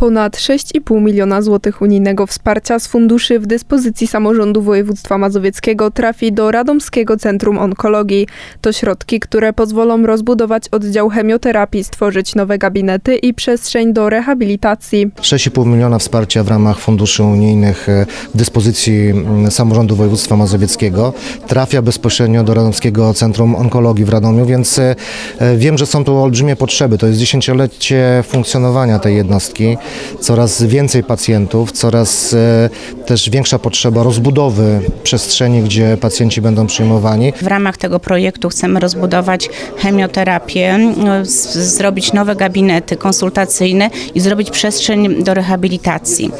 Ponad 6,5 miliona złotych unijnego wsparcia z funduszy w dyspozycji samorządu województwa mazowieckiego trafi do Radomskiego Centrum Onkologii. To środki, które pozwolą rozbudować oddział chemioterapii, stworzyć nowe gabinety i przestrzeń do rehabilitacji. 6,5 miliona wsparcia w ramach funduszy unijnych e, w dyspozycji mm, samorządu województwa mazowieckiego trafia bezpośrednio do Radomskiego Centrum Onkologii w Radomiu, więc e, e, wiem, że są tu olbrzymie potrzeby. To jest dziesięciolecie funkcjonowania tej jednostki. Coraz więcej pacjentów, coraz e, też większa potrzeba rozbudowy przestrzeni, gdzie pacjenci będą przyjmowani. W ramach tego projektu chcemy rozbudować chemioterapię, z- zrobić nowe gabinety konsultacyjne i zrobić przestrzeń do rehabilitacji.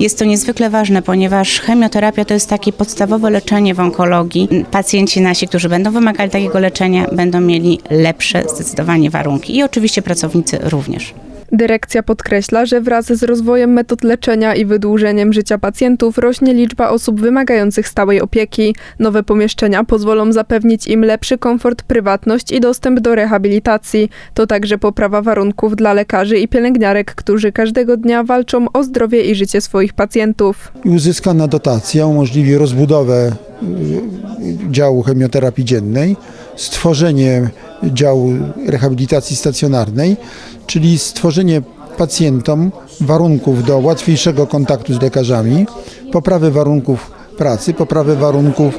Jest to niezwykle ważne, ponieważ chemioterapia to jest takie podstawowe leczenie w onkologii. Pacjenci nasi, którzy będą wymagali takiego leczenia, będą mieli lepsze zdecydowanie warunki i oczywiście pracownicy również. Dyrekcja podkreśla, że wraz z rozwojem metod leczenia i wydłużeniem życia pacjentów rośnie liczba osób wymagających stałej opieki. Nowe pomieszczenia pozwolą zapewnić im lepszy komfort, prywatność i dostęp do rehabilitacji. To także poprawa warunków dla lekarzy i pielęgniarek, którzy każdego dnia walczą o zdrowie i życie swoich pacjentów. uzyskana dotacja umożliwi rozbudowę y, działu chemioterapii dziennej, stworzenie działu rehabilitacji stacjonarnej, czyli stworzenie pacjentom warunków do łatwiejszego kontaktu z lekarzami, poprawy warunków pracy, poprawy warunków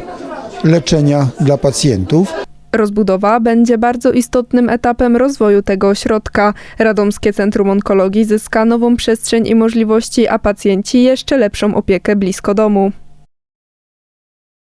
leczenia dla pacjentów. Rozbudowa będzie bardzo istotnym etapem rozwoju tego ośrodka. Radomskie Centrum Onkologii zyska nową przestrzeń i możliwości, a pacjenci jeszcze lepszą opiekę blisko domu.